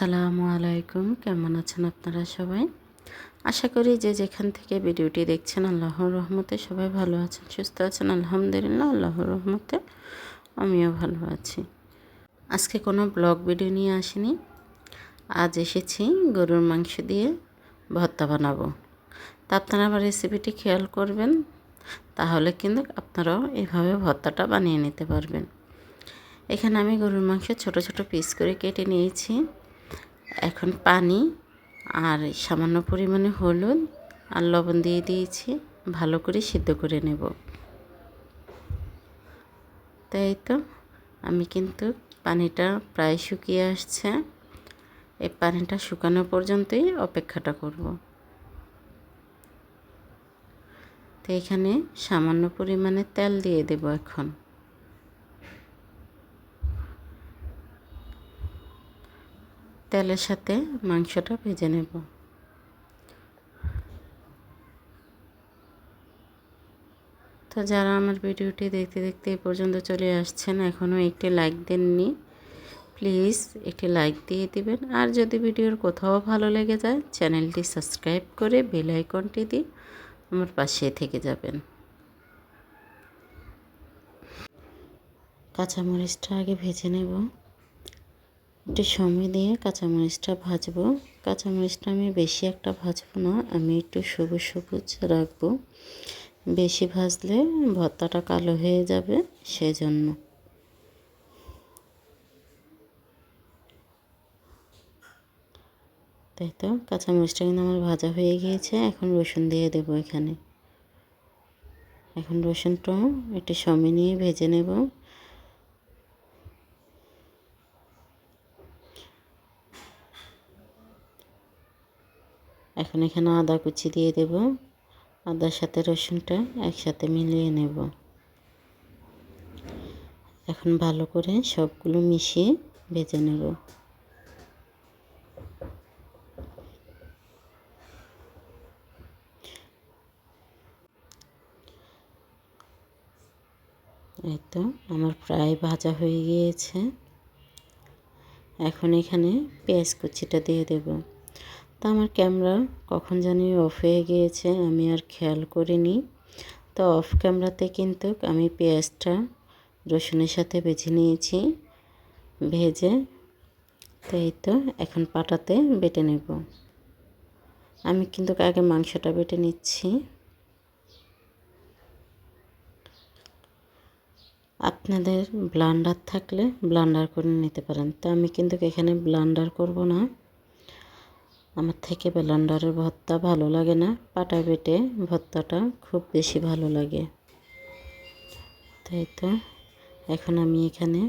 আসসালামু আলাইকুম। কেমন আছেন আপনারা সবাই? আশা করি যে যেখান থেকে ভিডিওটি দেখছেন, আল্লাহর রহমতে সবাই ভালো আছেন, সুস্থ আছেন। আলহামদুলিল্লাহ, আল্লাহর রহমতে আমিও ভালো আছি। আজকে কোনো ব্লগ ভিডিও নিয়ে আসিনি। আজ এসেছি গরুর মাংস দিয়ে ভর্তা বানাবো। তা আপনারা আমার রেসিপিটি খেয়াল করবেন, তাহলে কিন্তু আপনারাও এভাবে ভর্তাটা বানিয়ে নিতে পারবেন। এখানে আমি গরুর মাংস ছোট ছোট পিস করে কেটে নিয়েছি। এখন পানি আর সামান্য পরিমাণে হলুদ আর লবণ দিয়ে দিয়েছি। ভালো করে সিদ্ধ করে নেব। তাই তো, আমি কিন্তু পানিটা প্রায় শুকিয়ে আসছে। এই পানিটা শুকানো পর্যন্তই অপেক্ষাটা করব। তো এখানে সামান্য পরিমাণে তেল দিয়ে দেব এখন। তেলের সাথে মাংসটা ভেজে নেব। তো যারা আমার ভিডিওটি দেখতে দেখতে এই পর্যন্ত চলে আসছেন এখনও একটি লাইক দেননি, প্লিজ একটি লাইক দিয়ে দিবেন। আর যদি ভিডিওর কোথাও ভালো লেগে যায়, চ্যানেলটি সাবস্ক্রাইব করে বেল আইকনটি দিয়ে আমার পাশে থেকে যাবেন। কাঁচামরিচটা আগে ভেজে নেব। একটু সময় দিয়ে কাঁচামরিচটা ভাজবো। কাঁচামরিচটা আমি বেশি একটা ভাজবো না, আমি একটু সবুজ সবুজ রাখব। বেশি ভাজলে ভর্তাটা কালো হয়ে যাবে সেজন্য। তাই তো, কাঁচামরিচটা কিন্তু আমার ভাজা হয়ে গিয়েছে, এখন রসুন দিয়ে দেবো এখানে। এখন রসুনটা একটু সময় নিয়ে ভেজে নেব। এখন এখানে আদা কুচি দিয়ে দেব। আদার সাথে রসুনটা একসাথে মিলিয়ে নেব। এখন ভালো করে সবগুলো মিশিয়ে ভেজে নেব। এই তো আমার প্রায় ভাজা হয়ে গিয়েছে। এখন এখানে পেঁয়াজ কুচিটা দিয়ে দেবো। তো আমার ক্যামেরা কখন জানি অফ হয়ে গিয়েছে, আমি আর খেয়াল করিনি। তো অফ ক্যামেরাতে কিন্তু আমি পেঁয়াজটা রসুনের সাথে বেছে নিয়েছি, ভেজে। তো এই তো, এখন পাটাতে বেটে নেব। আমি কিন্তু আগে মাংসটা বেটে নিচ্ছি। আপনাদের ব্লান্ডার থাকলে ব্লান্ডার করে নিতে পারেন। তো আমি কিন্তু এখানে ব্লান্ডার করব না। আমার থেকে ব্লেন্ডারের ভর্তা ভালো লাগে না, পাটা বেটে ভর্তাটা খুব বেশি ভালো লাগে। তাই তো এখন আমি এখানে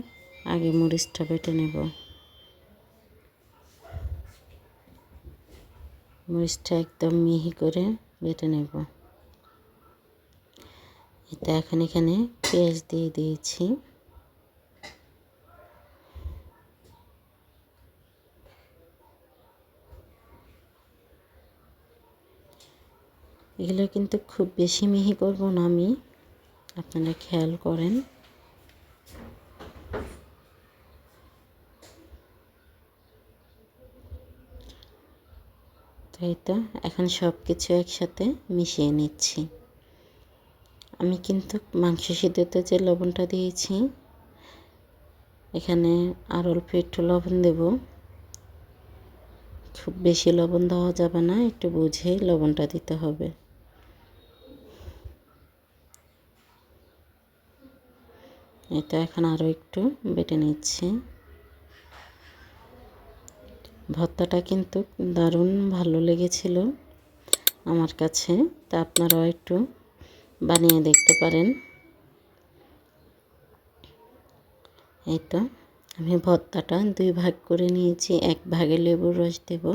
আগে মরিচটা বেটে নেব। মরিচটা একদম মিহি করে বেটে নেব। এটা এখন এখানে পেঁয়াজ দিয়ে দিয়েছি। এগুলো কিন্তু খুব বেশি মিহি করব না আমি। আপনারা খেয়াল করেন। তাই তো, এখন সব কিছু একসাথে মিশিয়ে নিচ্ছি। আমি কিন্তু মাংস সিদ্ধতে যে লবণটা দিয়েছি, এখানে আর অল্প একটু লবণ দেব। খুব বেশি লবণ দেওয়া যাবে না, একটু বুঝে লবণটা দিতে হবে। এটা এখন আরও একটু বেটে নিচ্ছি। ভর্তাটা কিন্তু দারুণ ভালো লেগেছিল আমার কাছে। তা আপনারাও একটু বানিয়ে দেখতে পারেন। এই তো, আমি ভর্তাটা দুই ভাগ করে নিয়েছি, এক ভাগে লেবুর রস দেব।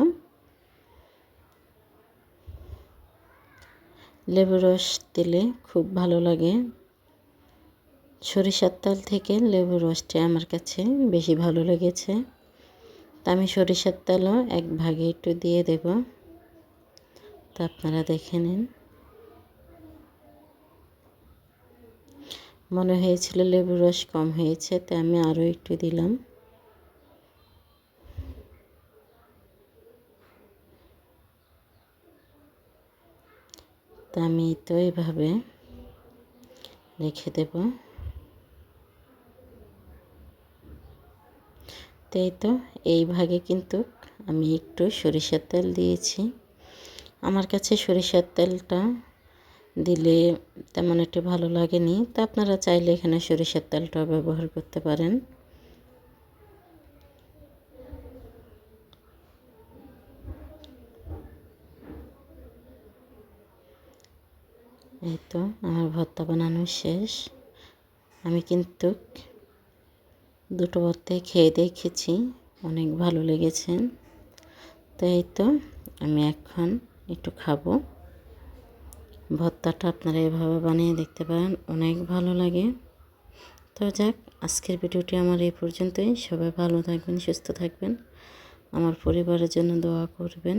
লেবুর রস দিলে খুব ভালো লাগে। সরিষার তেল থেকে লেবু রসটি আমার কাছে বেশি ভালো লেগেছে। তা আমি সরিষার তেলও এক ভাগে একটু দিয়ে দেব। তা আপনারা দেখে নিন। মনে হয়েছিল লেবু রস কম হয়েছে তাই আমি আরও একটু দিলাম। তা আমি তো এইভাবে রেখে দেবো। তো এই তো, এই ভাগে কিন্তু আমি একটু সরিষার তেল দিয়েছি। আমার কাছে সরিষার তেলটা দিলে তেমন একটু ভালো লাগেনি। তা আপনারা চাইলে এখানে সরিষার তেলটাও ব্যবহার করতে পারেন। এই তো, আমার ভর্তা বানানো শেষ। আমি কিন্তু দুটো ভর্তাই খেয়ে দেখেছি, অনেক ভালো লেগেছে। তো এই তো আমি এখন একটু খাব। ভর্তাটা আপনারা এভাবে বানিয়ে দেখতে পারেন, অনেক ভালো লাগে। তো যাক, আজকের ভিডিওটি আমার এই পর্যন্তই। সবাই ভালো থাকবেন, সুস্থ থাকবেন। আমার পরিবারের জন্য দোয়া করবেন।